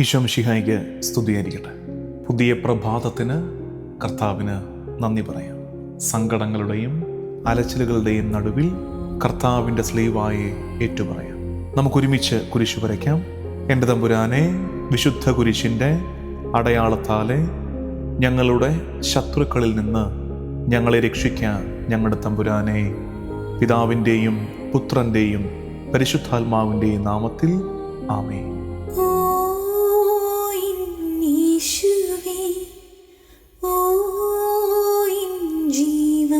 ഈശോ മിഷിഹായിക്ക് സ്തുതിയായിരിക്കട്ടെ. പുതിയ പ്രഭാതത്തിന് കർത്താവിന് നന്ദി പറയാം. സങ്കടങ്ങളുടെയും അലച്ചിലുകളുടെയും നടുവിൽ കർത്താവിന്റെ സ്ലീവായി ഏറ്റുപറയാം. നമുക്കൊരുമിച്ച് കുരിശു വരയ്ക്കാം. എന്റെ തമ്പുരാനെ വിശുദ്ധ കുരിശിന്റെ അടയാളത്താലെ ഞങ്ങളുടെ ശത്രുക്കളിൽ നിന്ന് ഞങ്ങളെ രക്ഷിക്കാൻ ഞങ്ങളുടെ തമ്പുരാനെ പിതാവിന്റെയും പുത്രന്റെയും പരിശുദ്ധാത്മാവിന്റെയും നാമത്തിൽ ആമേ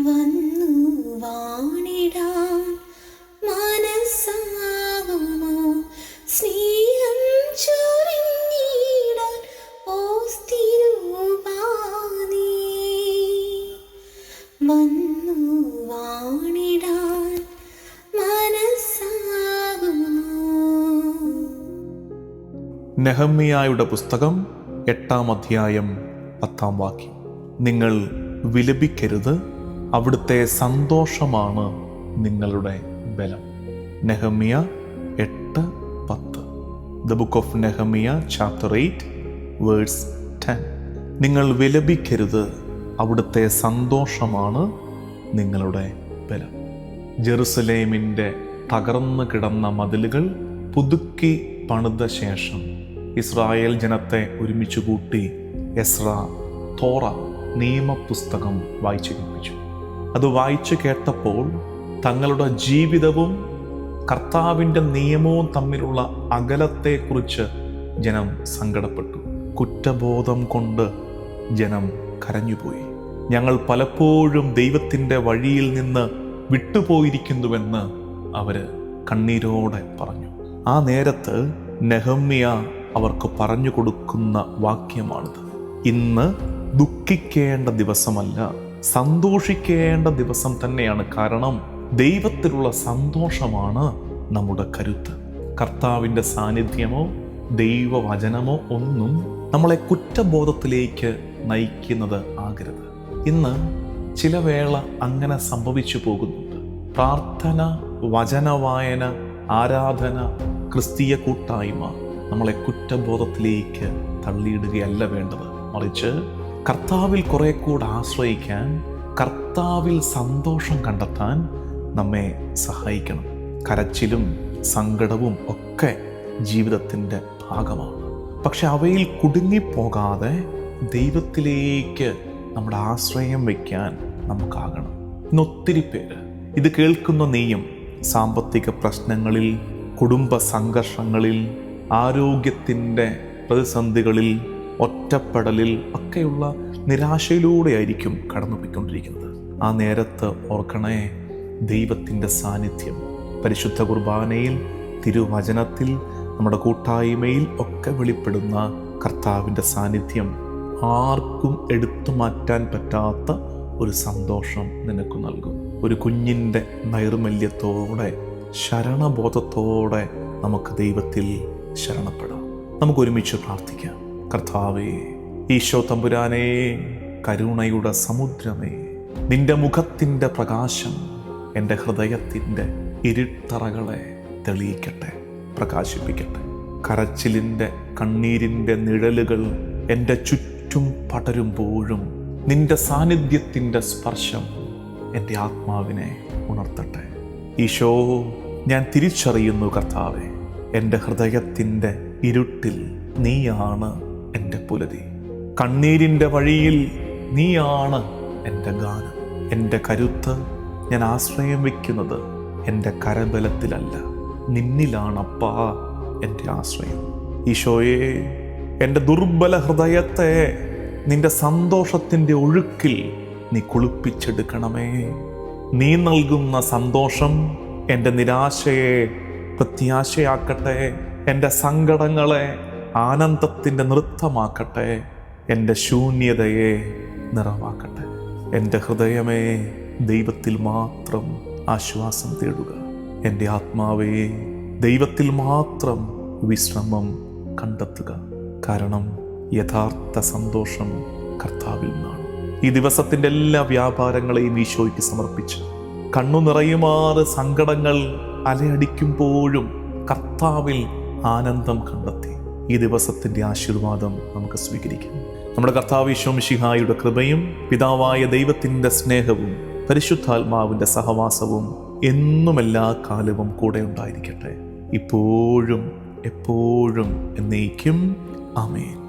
വന്നു വാണിടാൻ മനസ്സാകുമോ? സ്നേഹം ചൊരിഞ്ഞിടാൻ ഓസ്തിരുവാനീ വന്നു വാണിടാൻ നെഹമ്മിയായുടെ പുസ്തകം എട്ടാം അധ്യായം പത്താം വാക്യം. നിങ്ങൾ വിലപിക്കരുത്. അവിടുത്തെ സന്തോഷമാണ് നിങ്ങളുടെ ബലം. നെഹമിയ എട്ട് പത്ത്. The book of Nehemiah chapter eight verse ten നിങ്ങൾ വിലപിക്കരുത്. അവിടുത്തെ സന്തോഷമാണ് നിങ്ങളുടെ ബലം. ജെറുസലേമിന്റെ തകർന്നു കിടന്ന മതിലുകൾ പുതുക്കി പണിത ശേഷം ഇസ്രായേൽ ജനത്തെ ഒരുമിച്ച് കൂട്ടി എസ്ര തോറ നിയമപുസ്തകം വായിച്ചു കേൾപ്പിച്ചു അത് വായിച്ചു കേട്ടപ്പോൾ തങ്ങളുടെ ജീവിതവും കർത്താവിന്റെ നിയമവും തമ്മിലുള്ള അകലത്തെക്കുറിച്ച് ജനം സങ്കടപ്പെട്ടു. കുറ്റബോധം കൊണ്ട് ജനം കരഞ്ഞുപോയി. ഞങ്ങൾ പലപ്പോഴും ദൈവത്തിന്റെ വഴിയിൽ നിന്ന് വിട്ടുപോയിരിക്കുന്നുവെന്ന് അവർ കണ്ണീരോടെ പറഞ്ഞു. ആ നേരത്ത് നെഹമ്മിയ അവർക്ക് പറഞ്ഞു കൊടുക്കുന്ന വാക്യമാണിത്. ഇന്ന് ദുഃഖിക്കേണ്ട ദിവസമല്ല. സന്തോഷിക്കേണ്ട ദിവസം തന്നെയാണ് കാരണം ദൈവത്തിലുള്ള സന്തോഷമാണ് നമ്മുടെ കരുത്ത്. കർത്താവിന്റെ സാന്നിധ്യമോ ദൈവവചനമോ ഒന്നും നമ്മളെ കുറ്റബോധത്തിലേക്ക് നയിക്കുന്നത് ആകരുത്. ഇന്ന് ചില വേള അങ്ങനെ സംഭവിച്ചു പോകുന്നുണ്ട്. പ്രാർത്ഥന വചനവായന ആരാധന ക്രിസ്തീയ കൂട്ടായ്മ നമ്മളെ കുറ്റബോധത്തിലേക്ക് തള്ളിയിടുകയല്ല വേണ്ടത്. മറിച്ച് കർത്താവിൽ കുറെ കൂടെ ആശ്രയിക്കാൻ കർത്താവിൽ സന്തോഷം കണ്ടെത്താൻ നമ്മെ സഹായിക്കണം. കരച്ചിലും സങ്കടവും ഒക്കെ ജീവിതത്തിന്റെ ഭാഗമാണ്. പക്ഷെ അവയിൽ കുടുങ്ങിപ്പോകാതെ ദൈവത്തിലേക്ക് നമ്മുടെ ആശ്രയം വയ്ക്കാൻ നമുക്കാകണം. ഇന്നൊത്തിരി പേര് ഇത് കേൾക്കുന്ന നീയും സാമ്പത്തിക പ്രശ്നങ്ങളിൽ കുടുംബ സംഘർഷങ്ങളിൽ ആരോഗ്യത്തിന്റെ പ്രതിസന്ധികളിൽ ഒറ്റപ്പെടലിൽ ഒക്കെയുള്ള നിരാശയിലൂടെയായിരിക്കും കടന്നുപോയിക്കൊണ്ടിരിക്കുന്നത്. ആ നേരത്ത് ഓർക്കണേ ദൈവത്തിന്റെ സാന്നിധ്യം. പരിശുദ്ധ കുർബാനയിൽ തിരുവചനത്തിൽ നമ്മുടെ കൂട്ടായ്മയിൽ ഒക്കെ വെളിപ്പെടുന്ന കർത്താവിന്റെ സാന്നിധ്യം. ആർക്കും എടുത്തു മാറ്റാൻ പറ്റാത്ത ഒരു സന്തോഷം നിനക്ക് നൽകും. ഒരു കുഞ്ഞിന്റെ നൈർമല്യത്തോടെ ശരണബോധത്തോടെ നമുക്ക് ദൈവത്തിൽ ശരണപ്പെടാം. നമുക്ക് ഒരുമിച്ച് പ്രാർത്ഥിക്കാം. കർത്താവേ ഈശോ തമ്പുരാനേ കരുണയുടെ സമുദ്രമേ നിന്റെ മുഖത്തിന്റെ പ്രകാശം എന്റെ ഹൃദയത്തിന്റെ ഇരുട്ടറകളെ തെളിയിക്കട്ടെ പ്രകാശിപ്പിക്കട്ടെ. കരച്ചിലിന്റെ കണ്ണീരിന്റെ നിഴലുകൾ എന്റെ ചുറ്റും പടരുമ്പോഴും നിന്റെ സാന്നിധ്യത്തിന്റെ സ്പർശം എന്റെ ആത്മാവിനെ ഉണർത്തട്ടെ. ഈശോ ഞാൻ തിരിച്ചറിയുന്നു കർത്താവെ എന്റെ ഹൃദയത്തിന്റെ ഇരുട്ടിൽ നീയാണ് എന്റെ പുലതി. കണ്ണീരിന്റെ വഴിയിൽ നീയാണ് എന്റെ ഗാനം. എന്റെ കരുത്ത് ഞാൻ ആശ്രയം വയ്ക്കുന്നത് എന്റെ കരബലത്തിലല്ല. നിന്നിലാണപ്പാ എന്റെ ആശ്രയം. ഈശോയെ എന്റെ ദുർബല ഹൃദയത്തെ നിന്റെ സന്തോഷത്തിന്റെ ഒഴുക്കിൽ നീ കുളിപ്പിച്ചെടുക്കണമേ. നീ നൽകുന്ന സന്തോഷം എന്റെ നിരാശയെ പ്രത്യാശയാക്കട്ടെ. എന്റെ സങ്കടങ്ങളെ ആനന്ദത്തിന്റെ നൃത്തമാക്കട്ടെ. എന്റെ ശൂന്യതയെ നിറവാക്കട്ടെ. എന്റെ ഹൃദയമേ ദൈവത്തിൽ മാത്രം ആശ്വാസം തേടുക. എന്റെ ആത്മാവേ ദൈവത്തിൽ മാത്രം വിശ്രമം കണ്ടെത്തുക. കാരണം യഥാർത്ഥ സന്തോഷം കർത്താവിൽ നിന്നാണ്. ഈ ദിവസത്തിന്റെ എല്ലാ വ്യാപാരങ്ങളെയും ഈശോയ്ക്ക് സമർപ്പിച്ച് കണ്ണു നിറയുമാറ് സങ്കടങ്ങൾ അലയടിക്കുമ്പോഴും കർത്താവിൽ ആനന്ദം കണ്ടെത്തി. ഈ ദിവസത്തിന്റെ ആശീർവാദം നമുക്ക് സ്വീകരിക്കാം. നമ്മുടെ കർത്താവ് ഈശോമിഷിഹായുടെ കൃപയും പിതാവായ ദൈവത്തിന്റെ സ്നേഹവും പരിശുദ്ധാത്മാവിന്റെ സഹവാസവും എന്നും എല്ലാ കാലവും കൂടെ ഉണ്ടായിരിക്കട്ടെ. ഇപ്പോഴും എപ്പോഴും എന്നേക്കും. ആമേൻ.